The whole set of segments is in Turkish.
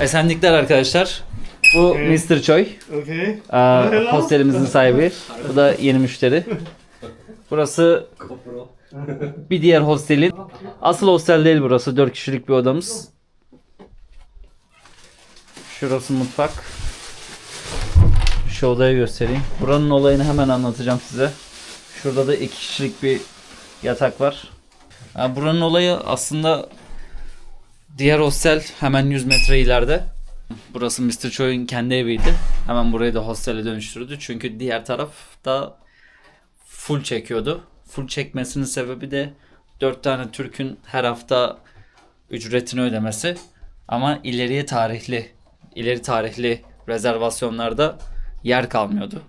Esenlikler arkadaşlar. Bu Mr. Choi. Okay. Aa, hostelimizin sahibi. Bu da yeni müşteri. Burası bir diğer hostelin. Asıl hostel değil burası. 4 kişilik bir odamız. Şurası mutfak. Şu odayı göstereyim. Buranın olayını hemen anlatacağım size. Şurada da 2 kişilik bir yatak var. Ha, buranın olayı aslında diğer hostel hemen 100 metre ileride. Burası Mr. Choi'un kendi eviydi. Hemen burayı da hostele dönüştürdü. Çünkü diğer taraf da full çekiyordu. Full çekmesinin sebebi de 4 tane Türk'ün her hafta ücretini ödemesi. Ama ileriye tarihli, ileri tarihli rezervasyonlarda yer kalmıyordu.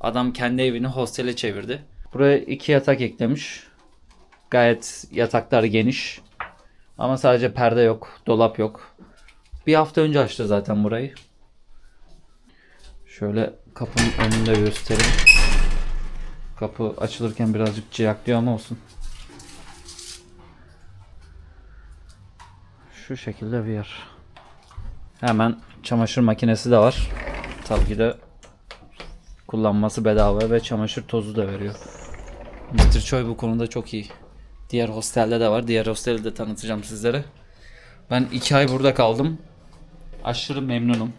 Adam kendi evini hostele çevirdi. Buraya iki yatak eklemiş. Gayet yataklar geniş. Ama sadece perde yok, dolap yok. Bir hafta önce açtı zaten burayı. Şöyle kapının önünde göstereyim. Kapı açılırken birazcık ciyaklıyor ama olsun. Şu şekilde bir yer. Hemen çamaşır makinesi de var. Tabii ki de kullanması bedava ve çamaşır tozu da veriyor. Mr. Choi bu konuda çok iyi. Diğer hostelde de var. Diğer hosteli de tanıtacağım sizlere. Ben iki ay burada kaldım. Aşırı memnunum.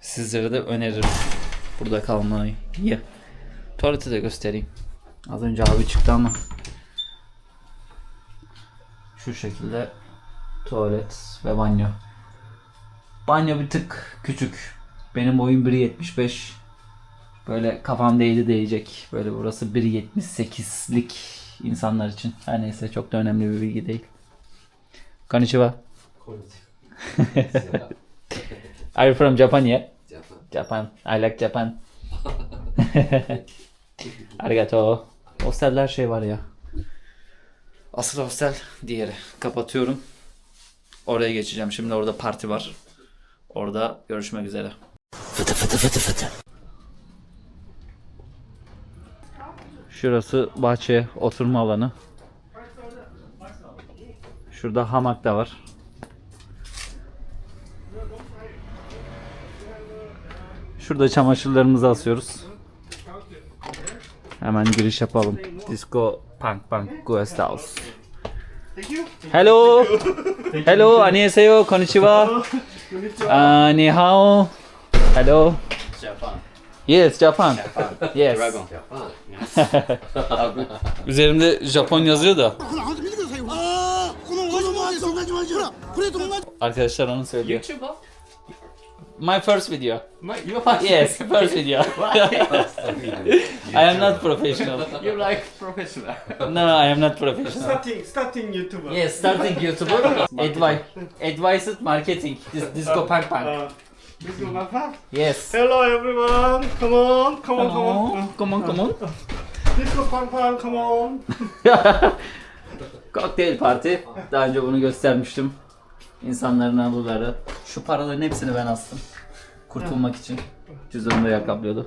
Sizlere de öneririm. Burada kalmayı. İyi. Tuvaleti de göstereyim. Az önce abi çıktı ama. Şu şekilde tuvalet ve banyo. Banyo bir tık küçük. Benim boyum 1.75. Böyle kafam değdi değecek. Böyle burası 1.78'lik insanlar için. Her neyse çok da önemli bir bilgi değil. Konnichiwa. Are you from Japan yeah? Japan. Japan. I like Japan. Arigato. Hosteller şey var ya. Asıl hostel diğeri. Kapatıyorum. Oraya geçeceğim. Şimdi orada parti var. Orada görüşmek üzere. Fıtı fıtı fıtı fıtı. Şurası bahçe oturma alanı. Şurada hamak da var. Şurada çamaşırlarımızı asıyoruz. Hemen giriş yapalım. Disco Punk Punk Guest House. Hello. Hello. 안녕하세요. konnichiwa. Uh, ni hao. Hello. Japan. Yes, Japan. Yes. Üzerimde Japon yazıyor da. Arkadaşlar onu söylüyor. YouTube'a My first video. My, you are Yes, first video. I am not professional. You like professional. No, I am not professional. Starting, starting YouTuber. Yes, starting YouTuber. Advice, advised marketing. This disco punk punk. Uh, is my part. Yes. Hello everyone. Come on, come on, come on. Come on, come on. Disco punk punk, come on. Kokteyl parti. Daha önce bunu göstermiştim. İnsanların anıları. Şu paraların hepsini ben astım. Kurtulmak için. Cüzdanımda yer kaplıyordu.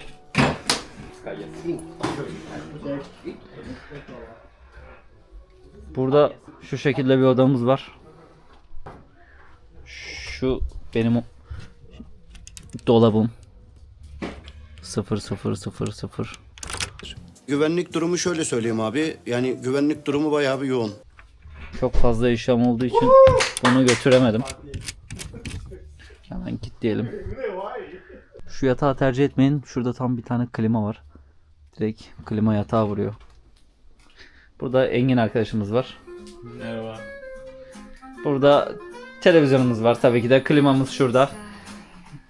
Burada şu şekilde bir odamız var. Şu benim dolabım. 0 0 0 0 Güvenlik durumu şöyle söyleyeyim abi. Yani güvenlik durumu bayağı bir yoğun. Çok fazla işlem olduğu için bunu götüremedim. Hemen kilitleyelim. Şu yatağı tercih etmeyin. Şurada tam bir tane klima var. Direkt klima yatağı vuruyor. Burada Engin arkadaşımız var. Merhaba. Burada televizyonumuz var tabii ki de. Klimamız şurada.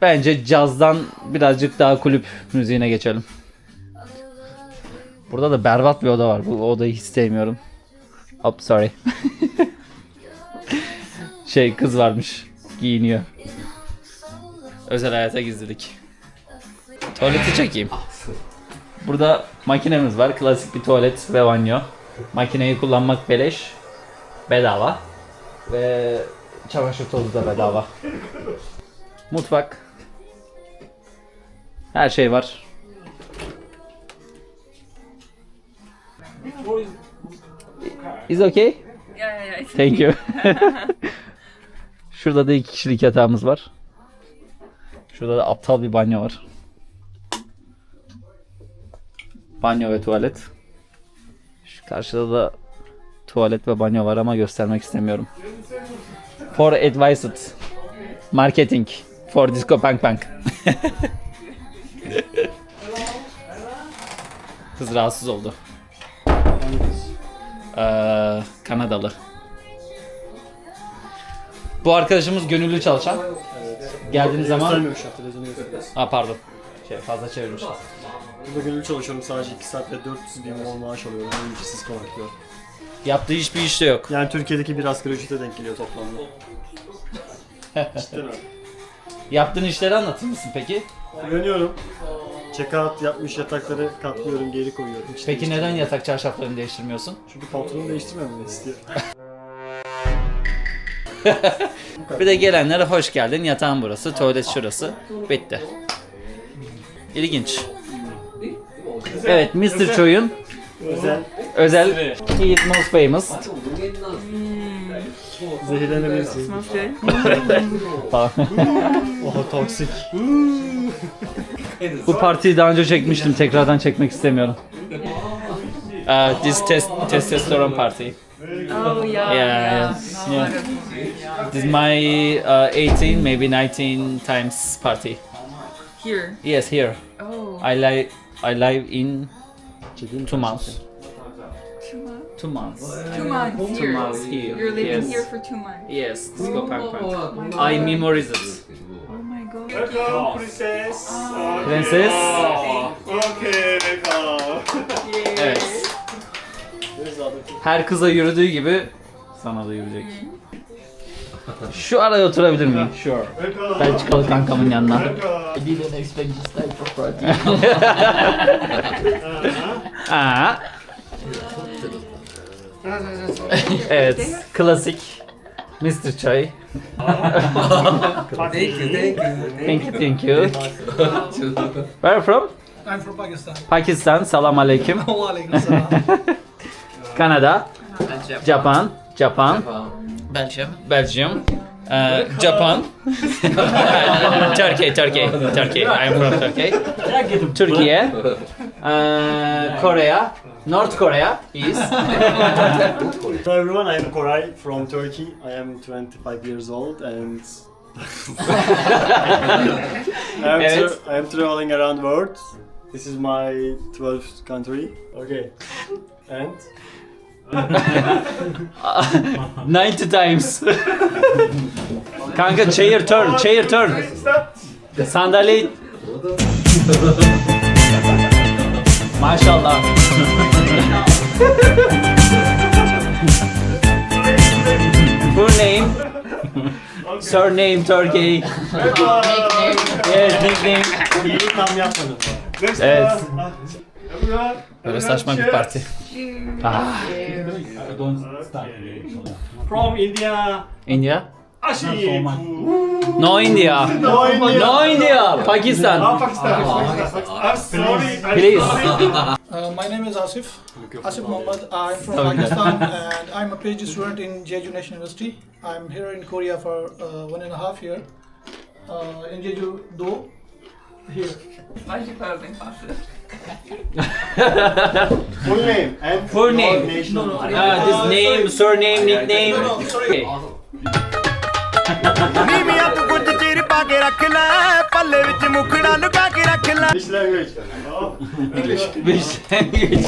Bence cazdan birazcık daha kulüp müziğine geçelim. Burada da berbat bir oda var. Bu odayı hiç sevmiyorum. Hop sorry. şey kız varmış. Giyiniyor. Özel hayata gizledik. Tuvaleti çekeyim. Burada makinemiz var. Klasik bir tuvalet ve banyo. Makineyi kullanmak beleş. Bedava. Ve çamaşır tozu da bedava. Mutfak. Her şey var. Is okay? Yeah, yeah, yeah. It's Thank you. Şurada da iki kişilik yatağımız var. Şurada da aptal bir banyo var. Banyo ve tuvalet. Şu karşıda da tuvalet ve banyo var ama göstermek istemiyorum. For advised marketing for Disco Punk Punk. Kız rahatsız oldu. Ee, Kanadalı. Bu arkadaşımız gönüllü çalışan. Geldiğiniz zaman... Ha pardon. Şey fazla çevirmişiz. Burada gönüllü çalışıyorum sadece 2 saatte 400 bin won maaş alıyorum. Yani ücretsiz konaklıyor. Yaptığı hiçbir iş de yok. Yani Türkiye'deki bir asgari ücrete denk geliyor toplamda. Cidden abi. Yaptığın işleri anlatır mısın peki? Uyanıyorum. Check-out yapmış yatakları katlıyorum, geri koyuyorum. Hiç Peki neden yatak çarşaflarını değiştirmiyorsun? Çünkü patronu değiştirmememi istiyor. Bir de gelenlere hoş geldin. Yatağın burası, tuvalet şurası. Bitti. İlginç. Evet, Mr. Choy'un Özel özel he is most famous zehirlenebilirsin. smells good. falan. Oha toksik. Bu partiyi daha önce çekmiştim. Tekrardan çekmek istemiyorum. Uh, this test testosterone party. Oh yeah, Yeah. Yeah. This is my uh, 18, maybe 19 times party. Here. Yes, here. Oh. I live I live in two months. Two months. Two months. Two months here. months here, You're living yes. here for two months. Yes, disco punk punk. I memorize it. Oh my god. Welcome, princess. Okay. Princess. Okay, welcome. Evet. Her kıza yürüdüğü gibi sana da yürüyecek. Şu araya oturabilir miyim? Sure. Belçikalı kankamın yanına. I didn't expect this type of party. Aa. evet, klasik Mr. Chai. Thank you, thank you. Thank you, thank you. Where are you from? I'm from Pakistan. Pakistan, salam salam. Kanada, Japan, Japan, Belgium. Belgium, uh, Japan, Turkey, Turkey, Turkey. I'm from Turkey. Türkiye, uh, Korea, North Korea is. Hello everyone, I am Koray from Turkey. I am 25 years old and I, am Evet. tra- I am traveling around the world. This is my 12th country. Okay. And 90 times. Kanka chair turn, chair turn. Sandalye. Maşallah. Full name. Surname Turkey. Yes, nickname. iyi tam yapmadım. Evet. Böyle saçma bir parti. Ah, From India. India? Ashif. No India. No India. No India. Ah, Pakistan. Pakistan. I'm sorry. I'm Please. sorry. Uh, my name is Asif. Asif Mohammed. I'm from Pakistan and I'm a PhD student in Jeju National University. I'm here in Korea for uh, one and a half year. Uh, in Jeju-do, here. Why'd you put up in classes? Full name and Full your name. nation. Uh, this name, surname, nickname. No, no, sorry. Okay. ਨੀਵੀਆਂ ਤੂੰ ਕੁਝ ਚਿਰ ਪਾ ਕੇ ਰੱਖ ਲੈ ਪੱਲੇ ਵਿੱਚ ਮੁਖੜਾ ਲੁਕਾ ਕੇ ਰੱਖ ਲੈ English language. Which language?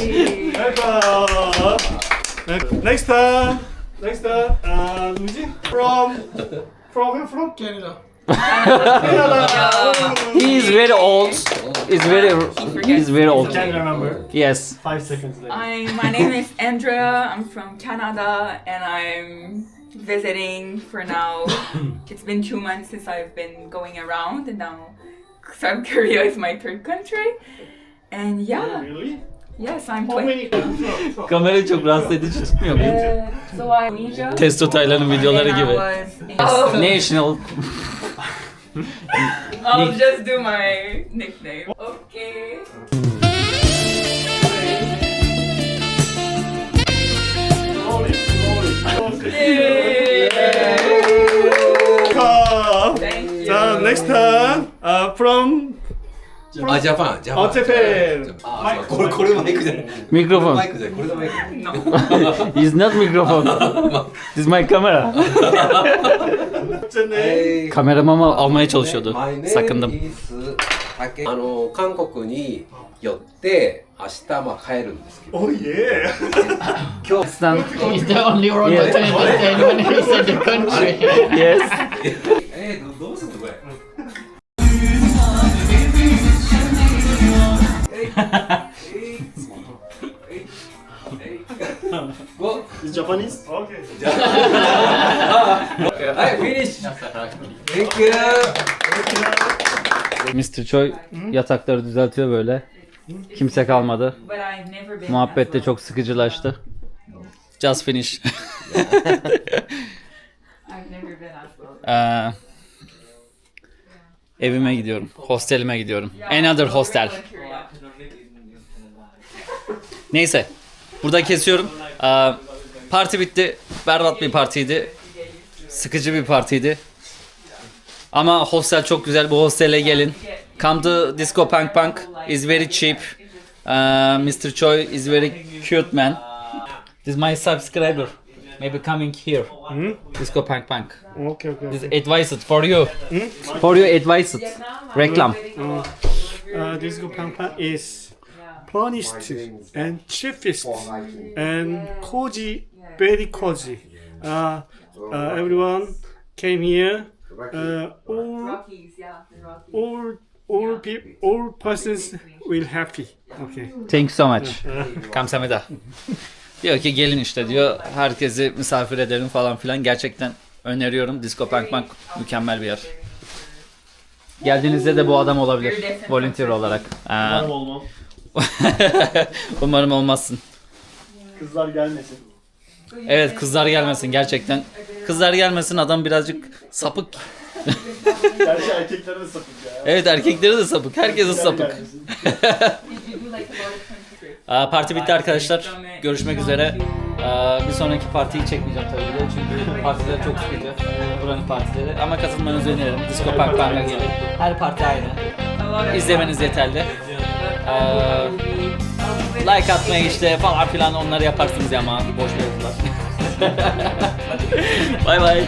Welcome. Next time. Next time. Uh, Luigi. From. From where from? Canada. He is very old. He's very, he's very old. Can't remember. Yes. Five seconds later. I my name is Andrea. I'm from Canada and I'm visiting for now. it's been two months since I've been going around and now South Korea is my third country. And yeah, Really? Yes, I'm How 20. many? Kamerayı çok rahatsız edici tutmuyor mu? Uh, so I Asia. Testo Taylan'ın videoları and I gibi. was in- National I'll just do my nickname. Okay. Slowly, slowly, slowly. Yay! Come. Thank you. 자, next time. Uh, from あ、ジャパン、ジャパン。 어, Japan. あ、そうこれ、これマイクじゃない。ミクロフォンマイクじゃない、これがマイク。 No. Is not microphone. This is my camera. What's your name? Kameramamı almaya çalışıyordu. My name Sakındım. is 竹あの、韓国に寄って、明日、まあ、帰るんですけど。 Oh yeah. 今日、 Sen- He's the only one Yeah. that understand when he said the country. yes. えー、どどうすんのこれ。 Go. It's Japanese? Okay. I finished. Thank you. Mr. Choi yatakları düzeltiyor böyle. Kimse kalmadı. Muhabbet de çok sıkıcılaştı. Just finish. Ee, evime gidiyorum. Hostelime gidiyorum. Another hostel. Neyse. Burada kesiyorum. Ee, parti bitti. Berbat bir partiydi. Sıkıcı bir partiydi. Ama hostel çok güzel. Bu hostele gelin. Come to Disco Punk Punk. is very cheap. Uh, Mr. Choi is very cute man. This is my subscriber. Maybe coming here. Disco Punk Punk. Okay, okay. This advised for you. For you advised. Reklam. Uh, this Pampa is punished and cheapest and cozy, very cozy. Uh, uh, everyone came here. Uh, all, all, all people, all persons will happy. Okay. Thank you so much. Kamsahamnida. diyor ki gelin işte diyor. Herkesi misafir edelim falan filan. Gerçekten öneriyorum. Disco Punk Punk mükemmel bir yer. Geldiğinizde de bu adam olabilir. Volunteer olarak. Ee. Umarım olmazsın. Kızlar gelmesin. Evet kızlar gelmesin gerçekten. Kızlar gelmesin adam birazcık sapık. Gerçi erkeklere de sapık ya. Evet erkekleri de sapık. Herkes de sapık. Gelmesin. Aa, Parti bitti arkadaşlar. Görüşmek üzere. Aa, Bir sonraki partiyi çekmeyeceğim tabii ki de çünkü partiler çok sıkıcı. Buranın partileri. Ama katılmanızı öneririm. Disco Park Park'a gelin. Her parti aynı. İzlemeniz yeterli. Aa, like atmayı işte falan filan onları yaparsınız ya ama boş mevzular. Bay bay.